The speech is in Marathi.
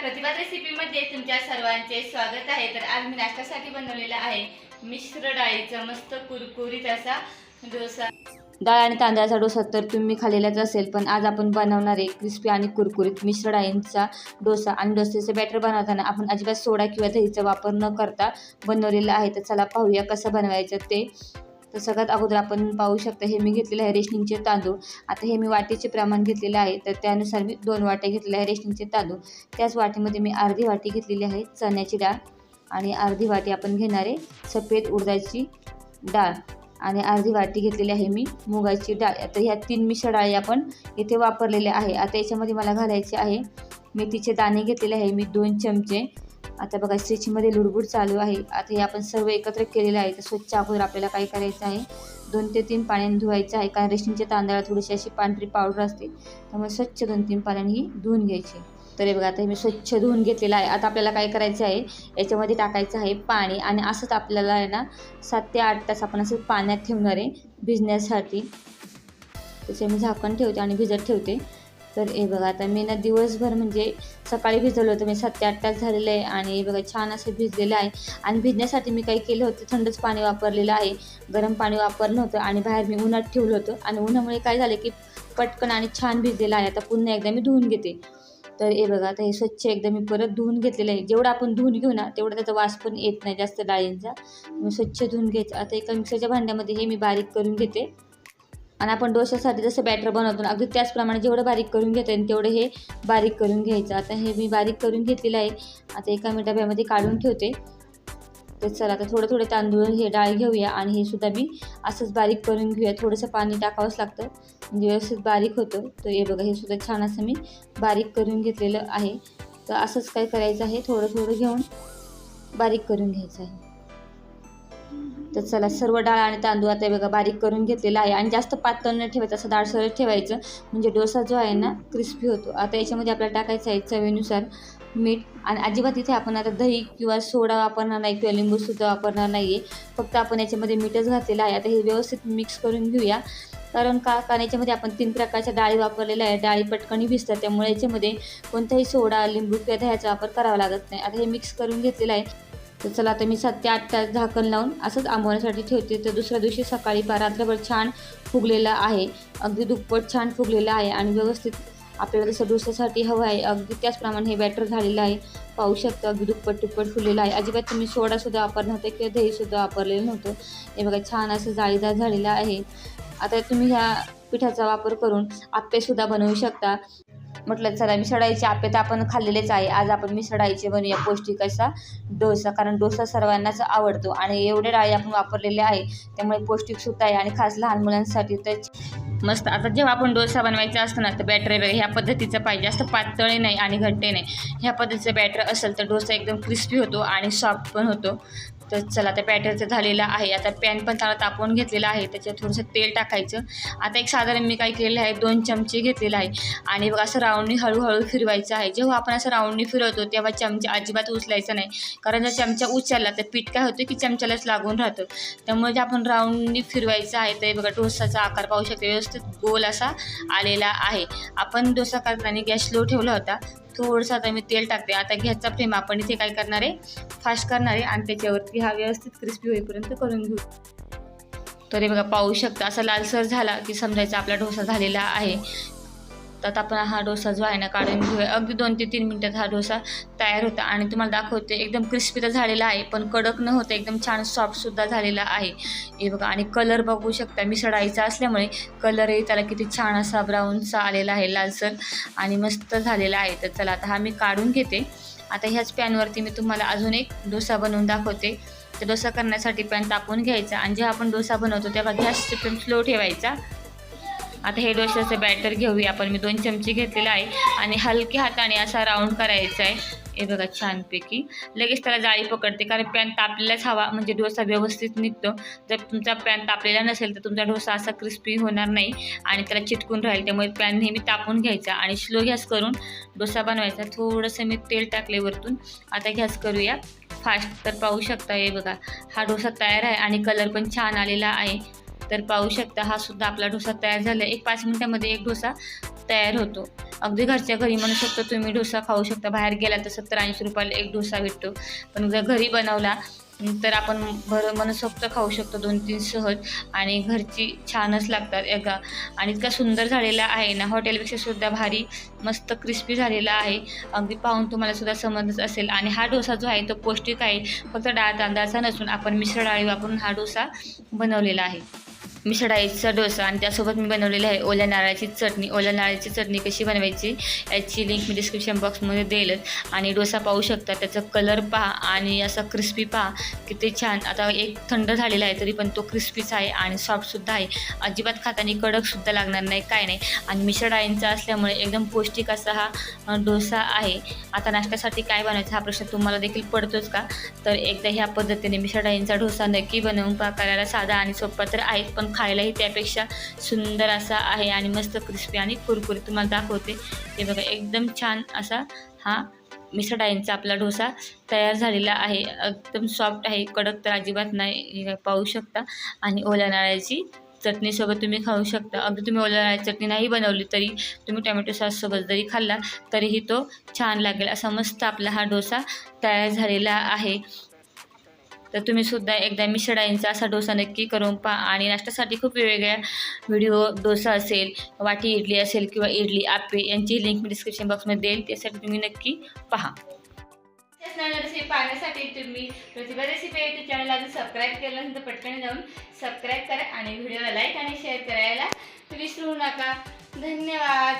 प्रतिभा रेसिपीमध्ये तुमच्या सर्वांचे स्वागत आहे. तर आज मी नाश्त्यासाठी बनवलेला आहे मिश्र डाळीचा मस्त कुरकुरीत असा डोसा. डाळ आणि तांदळाचा डोसा तर तुम्ही खाल्लेलाच असेल पण आज आपण बनवणार आहे क्रिस्पी आणि कुरकुरीत मिश्र डाळींचा डोसा. आणि डोस्याचं बॅटर बनवताना आपण अजिबात सोडा किंवा दहीचा वापर न करता बनवलेला आहे. तर चला पाहूया कसं बनवायचं ते. तर सगळ्यात अगोदर आपण पाहू शकता हे मी घेतलेलं आहे रेशनिंगचे तांदूळ. आता हे मी वाटीचे प्रमाण घेतलेलं आहे तर त्यानुसार मी दोन वाट्या घेतलेल्या आहे रेशनिंगचे तांदूळ. त्याच वाटीमध्ये मी अर्धी वाटी घेतलेली आहे चण्याची डाळ आणि अर्धी वाटी आपण घेणार आहे सफेद उडदाची डाळ. आणि अर्धी वाटी घेतलेली आहे मी मुगाची डाळ. आता ह्या तीन मिश्र डाळी आपण इथे वापरलेल्या आहे. आता याच्यामध्ये मला घालायचे आहे मेथीचे दाणे घेतलेले आहे मी दोन चमचे. आता बघा स्ट्रेचिंगमध्ये लुडबुड चालू आहे. आता हे आपण सर्व एकत्र केलेलं आहे. तर स्वच्छ अगोदर आपल्याला काय करायचं आहे? दोन ते तीन पाण्याने धुवायचं आहे. कारण रेशनिंगच्या तांदळात थोडीशी अशी पांढरी पावडर असते. त्यामुळे स्वच्छ दोन तीन पाण्याने ही धुवून घ्यायची. तर हे बघा आता हे मी स्वच्छ धुवून घेतलेलं आहे. आता आपल्याला काय करायचं आहे? याच्यामध्ये टाकायचं आहे पाणी. आणि असंच आपल्याला आहे ना सात ते आठ तास आपण असं पाण्यात ठेवणार आहे. भिजण्यासाठी. त्याचे मी झाकण ठेवते आणि भिजत ठेवते. तर हे बघा आता मी ना दिवसभर म्हणजे सकाळी भिजवलं होतं. मी सात ते आठ तास झालेलं आहे आणि हे बघा छान असं भिजलेलं आहे. आणि भिजण्यासाठी मी काही केलं होतं. थंडच पाणी वापरलेलं आहे. गरम पाणी वापरलं होतं आणि बाहेर मी उन्हात ठेवलं होतं. आणि उन्हामुळे काय झालं की पटकन आणि छान भिजलेलं आहे. आता पुन्हा एकदा मी धुवून घेते. तर हे बघा आता हे स्वच्छ एकदा मी परत धुवून घेतलेलं आहे. जेवढं आपण धुवून घेऊ ना तेवढा त्याचा वास पण येत नाही जास्त डाळींचा. मी स्वच्छ धुवून घ्यायचं आता एका मिक्सरच्या भांड्यामध्ये हे मी बारीक करून घेते. आणि आपण डोशासाठी जसं बॅटर बनवतो ना अगदी त्याचप्रमाणे जेवढं बारीक करून घेता येईल तेवढं हे बारीक करून घ्यायचं. आता हे मी बारीक करून घेतलेलं आहे. आता एका मी डब्यामध्ये काढून ठेवते. तर चला आता थोडं थोडं तांदूळ हे डाळ घेऊया आणि हे सुद्धा मी असंच बारीक करून घेऊया. थोडंसं पाणी टाकावंच लागतं. म्हणजे व्यवस्थित बारीक होतं. तर हे बघा हे सुद्धा छान असं मी बारीक करून घेतलेलं आहे. तर असंच काय करायचं आहे? थोडं थोडं घेऊन बारीक करून घ्यायचं आहे. तर चला सर्व डाळ आणि तांदूळ आता बघा बारीक करून घेतलेला आहे. आणि जास्त पातळ न ठेवायचं असं दाळसर ठेवायचं. म्हणजे डोसा जो आहे ना क्रिस्पी होतो. आता याच्यामध्ये आपल्याला टाकायचं आहे चवीनुसार मीठ. आणि अजिबात इथे आपण आता दही किंवा सोडा वापरणार नाही किंवा लिंबूसुद्धा वापरणार नाही आहे फक्त आपण याच्यामध्ये मीठच घातलेलं आहे. आता हे व्यवस्थित मिक्स करून घेऊया. कारण का? कारण याच्यामध्ये आपण तीन प्रकारच्या डाळी वापरलेल्या आहे डाळी पटकणी भिजतात. त्यामुळे याच्यामध्ये कोणताही सोडा लिंबू किंवा दह्याचा वापर करावा लागत नाही. आता हे मिक्स करून घेतलेलं आहे. तर चला आता मी सात ते आठ तास झाकण लावून असंच आंबवण्यासाठी ठेवते. तर दुसऱ्या दिवशी सकाळी पा रात्रभर छान फुगलेलं आहे. अगदी दुप्पट छान फुगलेलं आहे आणि व्यवस्थित आपल्याला जसं डोसासाठी हवं आहे अगदी त्याचप्रमाणे हे बॅटर झालेलं आहे. पाहू शकता अगदी दुप्पट दुप्पट फुललेलं आहे. अजिबात तुम्ही सोडासुद्धा वापरलं नव्हतं किंवा दहीसुद्धा वापरलेलं नव्हतं. हे बघा छान असं जाळीदार झालेलं आहे. आता तुम्ही ह्या पिठाचा वापर करून आप्पेसुद्धा बनवू शकता. म्हटलं चला मिसळायचे आपे तर आपण खाल्लेलेच आहे. आज आपण मिसळायचे बनवूया पौष्टिक असा डोसा कारण डोसा सर्वांनाच आवडतो आणि एवढे डाळी आपण वापरलेले आहे. त्यामुळे पौष्टिकसुद्धा आहे आणि खास लहान मुलांसाठी तर मस्त. आता जेव्हा आपण डोसा बनवायचा असतो ना तर बॅटर वगैरे ह्या पद्धतीचं पाहिजे. जास्त पातळी नाही आणि घट्टे नाही. ह्या पद्धतीचं बॅटर असेल तर डोसा एकदम क्रिस्पी होतो आणि सॉफ्ट पण होतो. तर चला आता बॅटरचं झालेलं आहे. आता पॅन पण चांगला तापवून घेतलेला आहे. त्याच्यात थोडंसं तेल टाकायचं. आता एक साधारण मी काय केलेलं आहे दोन चमचे घेतलेलं आहे. आणि बघा असं राऊंडनी हळूहळू फिरवायचं आहे. जेव्हा आपण असं राऊंडनी फिरवतो तेव्हा चमचा अजिबात उचलायचा नाही. कारण जर चमचा उचलला तर पीठ काय होतं की चमच्यालाच लागून राहतं. त्यामुळे जे आपण राऊंडनी फिरवायचं आहे ते बघा डोसाचा आकार पाहू शकतो. व्यवस्थित गोल असा आलेला आहे. आपण डोसा करताना गॅस स्लो ठेवला होता. थोडंसं आता मी तेल टाकते. आता घ्यायचा फ्लेम आपण इथे काय करणार आहे? फास्ट करणार आहे आणि त्याच्यावरती हा व्यवस्थित क्रिस्पी होईपर्यंत करून घेऊ. तरी बघा पाहू शकता असा लालसर झाला की समजायचा आपला डोसा झालेला आहे. तर आता आपण हा डोसा जो आहे ना काढून घेऊया. अगदी दोन ते तीन मिनटात हा डोसा तयार होता आणि तुम्हाला दाखवते एकदम क्रिस्पी तर झालेला आहे पण कडक न होता एकदम छान सॉफ्टसुद्धा झालेला आहे. हे बघा आणि कलर बघू शकता मिसळायचा असल्यामुळे कलरही त्याला किती छान असा ब्राऊनचा आलेला आहे लालसर आणि मस्त झालेला आहे. तर चला आता हा मी काढून घेते. आता ह्याच पॅनवरती मी तुम्हाला अजून एक डोसा बनवून दाखवते. तर डोसा करण्यासाठी पॅन तापून घ्यायचा आणि जेव्हा आपण डोसा बनवतो तेव्हा गॅस पण स्लो ठेवायचा. आता हे डोश्याचं बॅटर घेऊया आपण. मी दोन चमचे घेतलेला आहे. आणि हलक्या हाताने असा राऊंड करायचा आहे. हे बघा छानपैकी. लगेच त्याला जाळी पकडते कारण पॅन तापलेलाच हवा म्हणजे डोसा व्यवस्थित निघतो. जर तुमचा पॅन तापलेला नसेल तर तुमचा डोसा असा क्रिस्पी होणार नाही. आणि त्याला चिटकून राहील. त्यामुळे पॅन नेहमी तापून घ्यायचा आणि स्लो गॅस करून डोसा बनवायचा. थोडंसं मी तेल टाकले वरतून. आता गॅस करूया. फास्ट तर पाहू शकता हे बघा. हा डोसा तयार आहे आणि कलर पण छान आलेला आहे. तर पाहू शकता हा सुद्धा आपला डोसा तयार झाला. एक पाच मिनिटामध्ये एक डोसा तयार होतो. अगदी घरच्या घरी म्हणू शकतो तुम्ही डोसा खाऊ शकता. बाहेर गेला तर सत्तर ऐंशी रुपयाला एक डोसा भेटतो. पण जर घरी बनवला तर आपण भर मनसोक्त खाऊ शकतो. दोन तीन सहज आणि घरची छानच लागतात. एका आणि इतका सुंदर झालेला आहे ना. हॉटेलपेक्षा सुद्धा भारी मस्त क्रिस्पी झालेला आहे. अगदी पाहून तुम्हाला सुद्धा समजच असेल. आणि हा डोसा जो आहे तो पौष्टिक आहे. फक्त डाळ तांदळाचा नसून आपण मिश्र डाळी वापरून हा डोसा बनवलेला आहे. मिसळ डाळीचा डोसा आणि त्यासोबत मी बनवलेली आहे ओल्या नारळाची चटणी. ओल्या नारळाची चटणी कशी बनवायची याची लिंक मी डिस्क्रिप्शन बॉक्समध्ये देईलच आणि डोसा पाहू शकता त्याचा कलर पहा आणि असा क्रिस्पी पहा. किती छान. आता एक थंड झालेला आहे तरी पण तो क्रिस्पीच आहे आणि सॉफ्टसुद्धा आहे. अजिबात खाताना कडकसुद्धा लागणार नाही काय नाही. आणि मिसळ डाळींचा असल्यामुळे एकदम पौष्टिक असा हा डोसा आहे. आता नाश्त्यासाठी काय बनवायचा हा प्रश्न तुम्हाला देखील पडतोच का? तर एकदा ह्या पद्धतीने मिसळ डाळींचा डोसा नक्की बनवून पहा. करायला साधा आणि सोपा तर आहेच पण खायलाही त्यापेक्षा सुंदर असा आहे आणि मस्त क्रिस्पी आणि कुरकुरीत. तुम्हाला दाखवते. ते बघा एकदम छान असा हा मिसळ डाळींचा आपला डोसा तयार झालेला आहे. एकदम सॉफ्ट आहे. कडक तर अजिबात नाही. पाहू शकता. आणि ओल्या नारळाची चटणीसोबत तुम्ही खाऊ शकता. अगदी तुम्ही ओल्या नारळाची चटणी नाही बनवली तरी तुम्ही टोमॅटो सॉससोबत जरी खाल्ला तरीही तो छान लागेल. असा मस्त आपला हा डोसा तयार झालेला आहे. तर तुम्ही सुद्धा एकदा मिसळाईंचा असा डोसा नक्की करून पहा आणि नाश्त्यासाठी खूप वेगवेगळ्या व्हिडिओ डोसा असेल वाटी इडली असेल किंवा इडली आप्पे यांची लिंक मी डिस्क्रिप्शन बॉक्समध्ये देईल त्यासाठी तुम्ही नक्की पहा. त्याच रेसिपी पाहण्यासाठी तुम्ही प्रतिभा रेसिपी युट्यूब चॅनल अजून सबस्क्राईब केलं नंतर तर पटकन जाऊन सबस्क्राईब करा आणि व्हिडिओला लाईक आणि शेअर करायला विसरू नका. धन्यवाद.